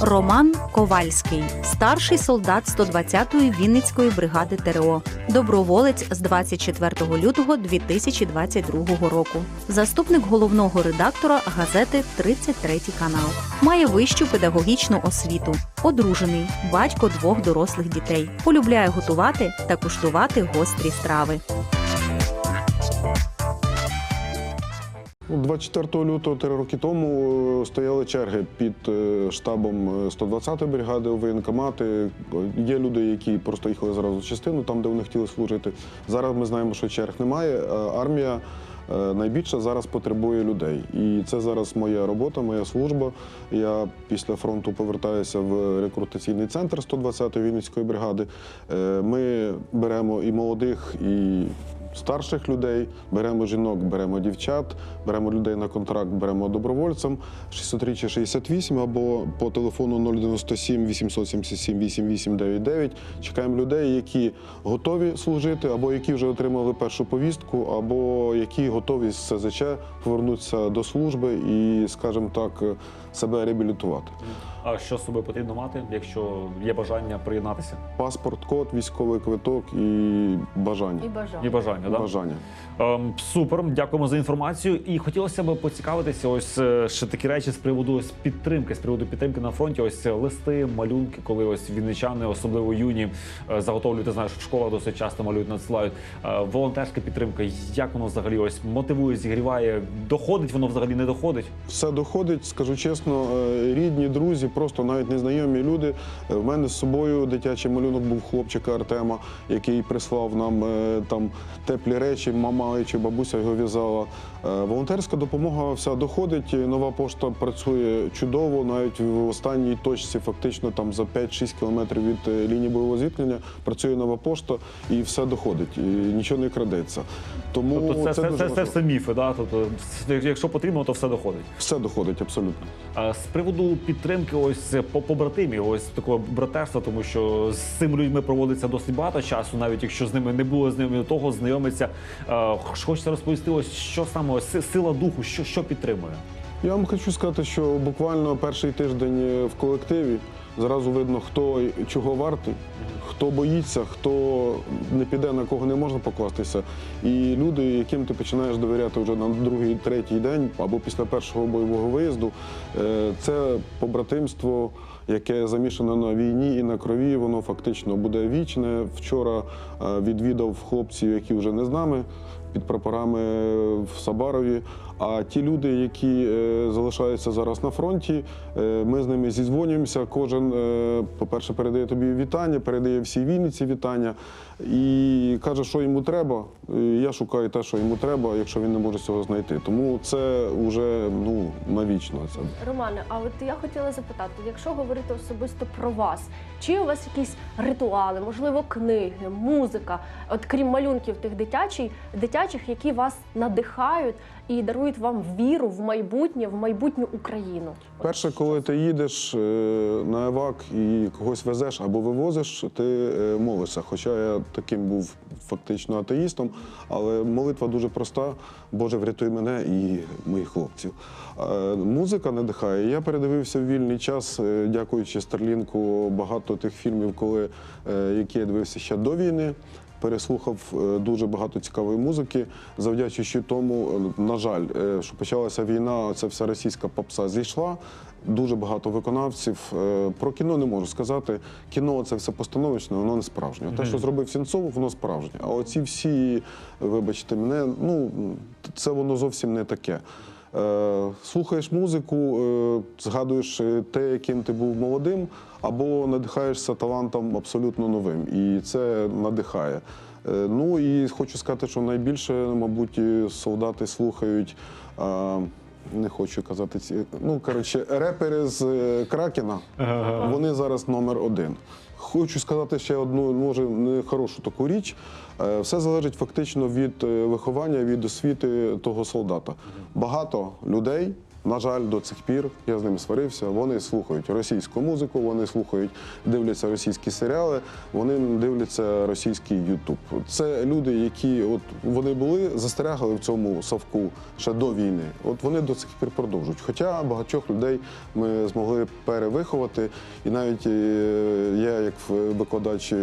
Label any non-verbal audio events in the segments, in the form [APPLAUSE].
Роман Ковальський, старший солдат 120-ї Вінницької бригади ТРО, доброволець з 24 лютого 2022 року, заступник головного редактора газети «33 канал. Має вищу педагогічну освіту, одружений, батько двох дорослих дітей. Полюбляє готувати та куштувати гострі страви. 24 лютого три роки тому е, стояли черги під е, штабом е, 120-ї бригади у воєнкомати. Є люди, які просто їхали зразу в частину, там, де вони хотіли служити. Зараз ми знаємо, що черг немає. Армія е, найбільше зараз потребує людей. І це зараз моя робота, моя служба. Я після фронту повертаюся в рекрутаційний центр 120-ї Вінницької бригади. Е, Ми беремо і молодих, і старших людей, беремо жінок, беремо дівчат, беремо людей на контракт, беремо добровольцем 63 чи 68 або по телефону 097 877 8899. Чекаємо людей, які готові служити, або які вже отримали першу повістку, або які готові з СЗЧ повернутися до служби і, скажімо так, себе реабілітувати. А що з собою потрібно мати, якщо є бажання приєднатися? Паспорт, код, військовий квиток і бажання. І бажання. Є бажання, так? Бажання. Ем, супер, дякуємо за інформацію. І хотілося б поцікавитися, ось е, ще такі речі з приводу ось підтримки, з приводу підтримки на фронті. Ось е, листи, малюнки, коли ось вінничани, особливо юні, е, заготовлюють. Ти знаєш, в школах досить часто малюють, надсилають. Е, Волонтерська підтримка. Як воно взагалі ось мотивує, зігріває? Доходить воно взагалі не доходить? Все доходить, скажу чесно, рідні, друзі, просто навіть незнайомі люди. В мене з собою дитячий малюнок був хлопчика Артема, який прислав нам там теплі речі, мама чи бабуся його в'язала. Е, Волонтерська допомога вся доходить. Нова пошта працює чудово, навіть в останній точці, фактично там за 5-6 кілометрів від е, лінії бойового зіткнення, працює нова пошта і все доходить, і нічого не крадеться. Тому Тобто це, це, це, це, все міфи, да? Тобто, якщо потрібно, то все доходить. все доходить абсолютно. А з приводу підтримки, ось по побратимів, ось такого братерства, тому що з цими людьми проводиться досить багато часу, навіть якщо з ними не було з ними того, знайомиться. Е, Хочеться розповісти, ось що саме сила духу, що, що підтримує. Я вам хочу сказати, що буквально перший тиждень в колективі зразу видно, хто чого вартий, хто боїться, хто не піде, на кого не можна покластися. І люди, яким ти починаєш довіряти вже на другий, третій день або після першого бойового виїзду, е, це побратимство, яке замішане на війні і на крові, воно фактично буде вічне. Вчора е, відвідав хлопців, які вже не з нами під прапорами в Сабарові. А ті люди, які е, залишаються зараз на фронті, ми з ними зізвонюємося. Кожен, е, по-перше, передає тобі вітання, передає всій Вінниці вітання і каже, що йому треба. Я шукаю те, що йому треба, якщо він не може цього знайти. Тому це вже ну навічно. Це Романе, а от я хотіла запитати, якщо говорити особисто про вас, чи є у вас якісь ритуали, можливо, книги, музика, от крім малюнків тих дитячих, дитячих, які вас надихають і дарують вам віру в майбутнє, в майбутню Україну? Перше, коли ти їдеш е, на евак і когось везеш або вивозиш, ти е, молишся. Хоча я таким був фактично атеїстом, але молитва дуже проста. Боже, врятуй мене і моїх хлопців. Е, Музика надихає. Я передивився в вільний час, е, дякуючи Старлінку, багато тих фільмів, коли, е, які я дивився ще до війни. Переслухав е, дуже багато цікавої музики, завдячуючи тому, е, на жаль, е, що почалася війна, ця вся російська попса зійшла. Дуже багато виконавців. Про кіно не можу сказати. Кіно це все постановочне, воно не справжнє. Те, що зробив Сінцов, воно справжнє. А оці всі, вибачте мене, ну це воно зовсім не таке. Е, Слухаєш музику, е, згадуєш е, те, яким ти був молодим, або надихаєшся талантом абсолютно новим. І це надихає. Ну і хочу сказати, що найбільше, мабуть, солдати слухають. Не хочу казати ці. Ну, коротше, репери з е, Кракена, вони зараз номер один. Хочу сказати ще одну, може, не хорошу таку річ. Е, Все залежить фактично від е, виховання, від освіти того солдата. Багато людей На жаль, до цих пір я з ними сварився. Вони слухають російську музику, вони слухають, дивляться російські серіали, вони дивляться російський Ютуб. Це люди, які от вони були застрягли в цьому совку ще до війни. От вони до цих пір продовжують. Хоча багатьох людей ми змогли перевиховати, і навіть е, я, як викладач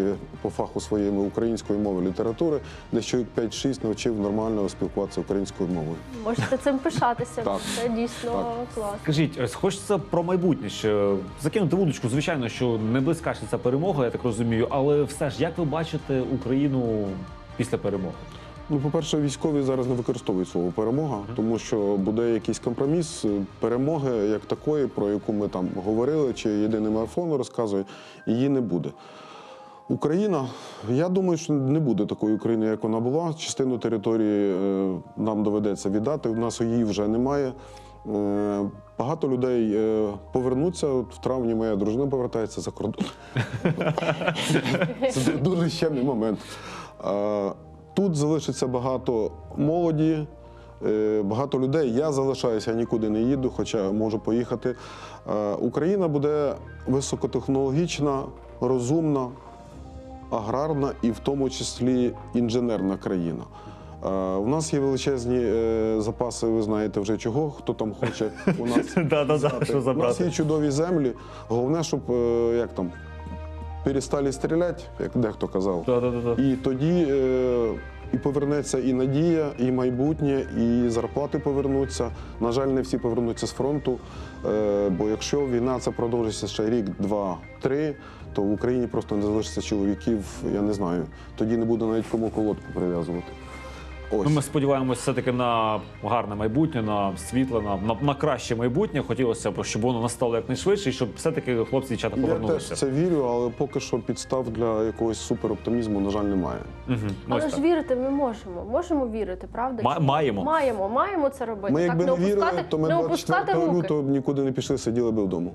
по фаху своєму української мови літератури, десь чоловік 5-6 навчив нормально спілкуватися українською мовою. Можете цим пишатися. Це дійсно класно. Скажіть, ось хочеться про майбутнє ще закинути вудочку. Звичайно, що не близька ще ця перемога, я так розумію. Але все ж, як ви бачите Україну після перемоги? Ну, по-перше, військові зараз не використовують слово перемога, тому що буде якийсь компроміс. Перемоги як такої, про яку ми там говорили, чи єдиний марафон розказує, її не буде. Україна, я думаю, що не буде такої України, як вона була. Частину території е, нам доведеться віддати. У нас її вже немає. Е, Багато людей е, повернуться. В травні моя дружина повертається за кордон. [LAUGHS] Це дуже щемний момент. Е, Тут залишиться багато молоді, багато людей. Я залишаюся, я нікуди не їду, хоча можу поїхати. Україна буде високотехнологічна, розумна, аграрна і в тому числі інженерна країна. У нас є величезні е, запаси, ви знаєте вже чого, хто там хоче у нас. [LAUGHS] У нас є чудові землі. Головне, щоб е, як там перестали стріляти, як дехто казав. І тоді е, і повернеться і надія, і майбутнє, і зарплати повернуться. На жаль, не всі повернуться з фронту. Бо якщо війна це продовжиться ще рік, два, три, то в Україні просто не залишиться чоловіків. Я не знаю. Тоді не буде навіть кому колодку прив'язувати. Ось. Ну, ми сподіваємося все-таки на гарне майбутнє, на світле, на, на, на краще майбутнє. Хотілося б, щоб воно настало якнайшвидше, і щоб все-таки хлопці і дівчата Я теж повернулися. в це вірю, але поки що підстав для якогось супероптимізму, на жаль, немає. Угу. Але ж вірити ми можемо. Можемо вірити, правда? Ма- маємо. Маємо, маємо це робити. Ми так якби не не вірили, то ми не опускати 24 лютого нікуди не пішли, сиділи би вдома.